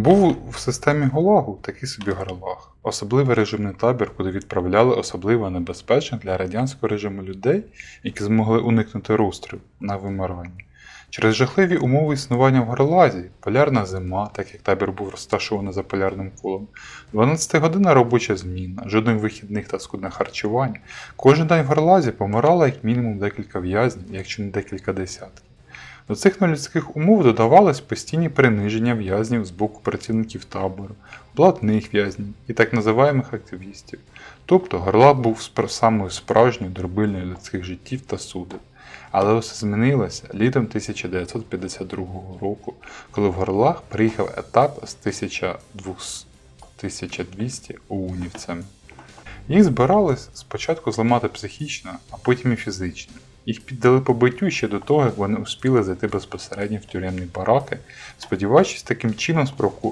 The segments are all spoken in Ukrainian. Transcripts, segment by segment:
Був в системі Гулагу такий собі Гарлаг, особливий режимний табір, куди відправляли особливо небезпечних для радянського режиму людей, які змогли уникнути розстрілу на вимиранні. Через жахливі умови існування в Гарлазі, полярна зима, так як табір був розташований за полярним колом, 12-годинна робоча зміна, жодних вихідних та скудне харчування, кожен день в Гарлазі помирало як мінімум декілька в'язнів, якщо не декілька десятків. До цих нелюдських умов додавались постійні приниження в'язнів з боку працівників табору, блатних в'язнів і так називаємих активістів. Тобто Горлак був самою справжньою дробильною людських життів та судеб. Але все змінилося літом 1952 року, коли в Горлах приїхав етап з 1200 1200 оунівцями. Їх збирались спочатку зламати психічно, а потім і фізично. Їх піддали побиттю ще до того, як вони успіли зайти безпосередньо в тюремні бараки, сподіваючись таким чином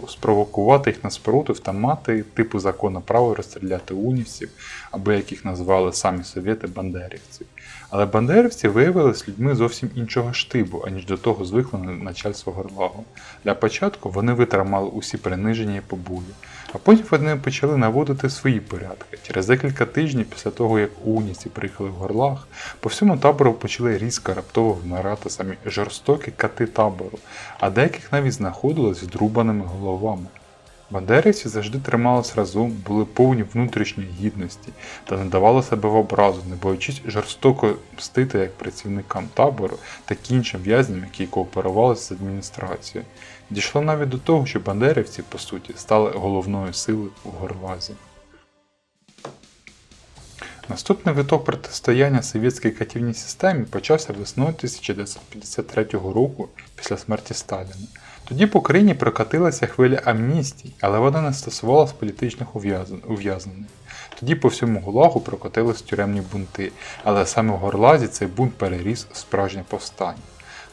спровокувати їх на спротив та мати типу закону право розстріляти унівців, або як їх назвали самі совєти бандерівців. Але бандерівці виявилися людьми зовсім іншого штибу, аніж до того звикло на- начальство Горлагу. Для початку вони витримали усі приниження і побої, а потім вони почали наводити свої порядки. Через декілька тижнів після того, як уніці приїхали в Горлах, по всьому табору почали різко раптово вмирати самі жорстокі кати табору, а деяких навіть знаходились з друбаними головами. Бандерівці завжди тримались разом, були повні внутрішньої гідності та не давали себе в образу, не боячись жорстоко мстити як працівникам табору, так і іншим в'язням, які кооперувалися з адміністрацією. Дійшло навіть до того, що бандерівці, по суті, стали головною силою в Горлазі. Наступний виток протистояння совєтській катівній системі почався весною 1953 року після смерті Сталіна. Тоді по країні прокатилася хвиля амністій, але вона не стосувалась політичних ув'язнених. Тоді по всьому Гулагу прокотились тюремні бунти, але саме в Горлазі цей бунт переріс в справжнє повстання.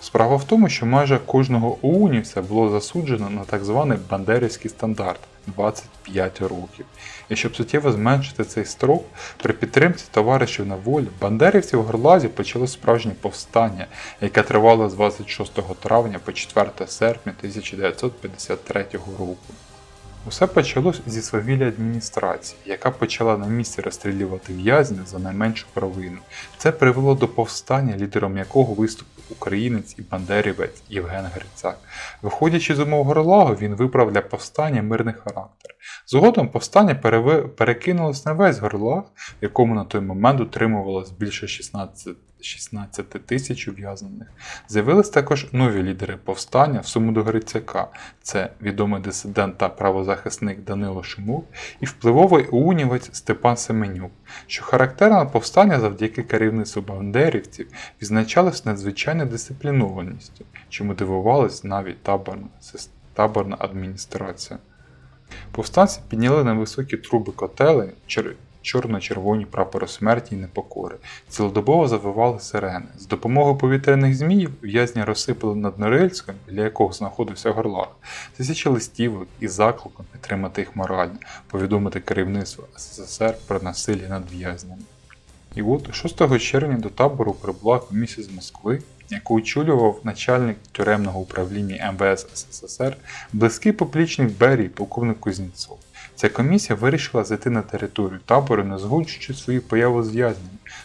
Справа в тому, що майже кожного оунівця було засуджено на так званий бандерівський стандарт 25 років. І щоб суттєво зменшити цей строк, при підтримці товаришів на волі, бандерівці в Горлазі почали справжнє повстання, яке тривало з 26 травня по 4 серпня 1953 року. Усе почалось зі свавілля адміністрації, яка почала на місці розстрілювати в'язнів за найменшу провину. Це привело до повстання, лідером якого виступив українець і бандерівець Євген Грицак. Виходячи з умов Горлагу, він вибрав для повстання мирний характер. Згодом повстання перекинулось на весь Горлаг, в якому на той момент утримувалось більше 16 16 тисяч ув'язнених. З'явились також нові лідери повстання в суму до Грицяка. Це відомий дисидент та правозахисник Данило Шумук і впливовий унівець Степан Семенюк, що характерно повстання завдяки керівництву бандерівців відзначалось надзвичайною дисциплінованістю, чому дивувалась навіть таборна, таборна адміністрація. Повстанці підняли на високі труби котели чорно-червоні прапори смерті і непокори, цілодобово завивали сирени. З допомогою повітряних зміїв в'язні розсипали над Норильськом, біля якого знаходився горлах, тисячі листівок із закликом підтримати їх морально, повідомити керівництво СССР про насилля над в'язнями. І от 6 червня до табору прибула комісія з Москви, яку очолював начальник тюремного управління МВС СССР, близький поплічник Берії, полковник Кузнєцов. Ця комісія вирішила зайти на територію табору, не згоджуючи свою появу з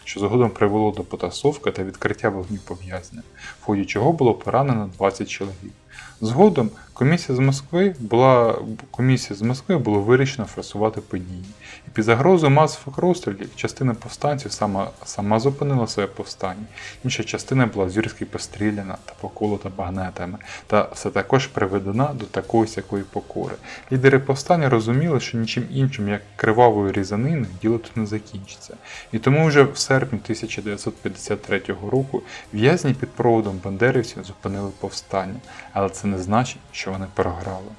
що згодом привело до потасовки та відкриття вогню пов'язнення, в ході чого було поранено 20 чоловік. Згодом комісія з Москви була комісія з Москви було вирішено форсувати події. І під загрозою масових розстрілів частина повстанців сама, сама зупинила своє повстання. Інша частина була зірськи постріляна та поколота багнетами, та все також приведена до такої сякої покори. Лідери повстання розуміли, що нічим іншим, як кривавою різаниною, діло тут не закінчиться. І тому вже в серпні 1953 року в'язні під проводом бандерівців зупинили повстання, але це не значить, що вони програли.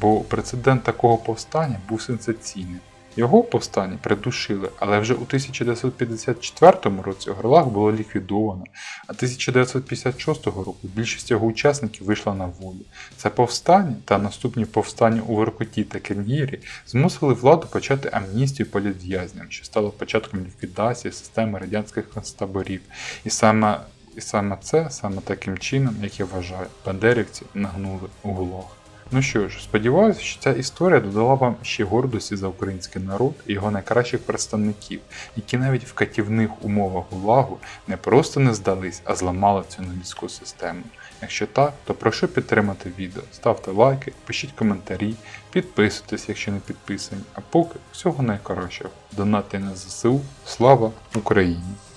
Бо прецедент такого повстання був сенсаційним. Його повстання придушили, але вже у 1954 році Горлах було ліквідовано, а 1956 року більшість його учасників вийшла на волю. Це повстання та наступні повстання у Воркуті та Кенгірі змусили владу почати амністію політв'язням, що стало початком ліквідації системи радянських концтаборів. І саме, і саме це, саме таким чином, як я вважаю, бандерівці нагнули у Гулаг. Ну що ж, сподіваюся, що ця історія додала вам ще гордості за український народ і його найкращих представників, які навіть в катівних умовах ГУЛАГу не просто не здались, а зламали цю нелюдську систему. Якщо так, то прошу підтримати відео, ставте лайки, пишіть коментарі, підписуйтесь, якщо не підписані. А поки всього найкращого. Донати на ЗСУ. Слава Україні!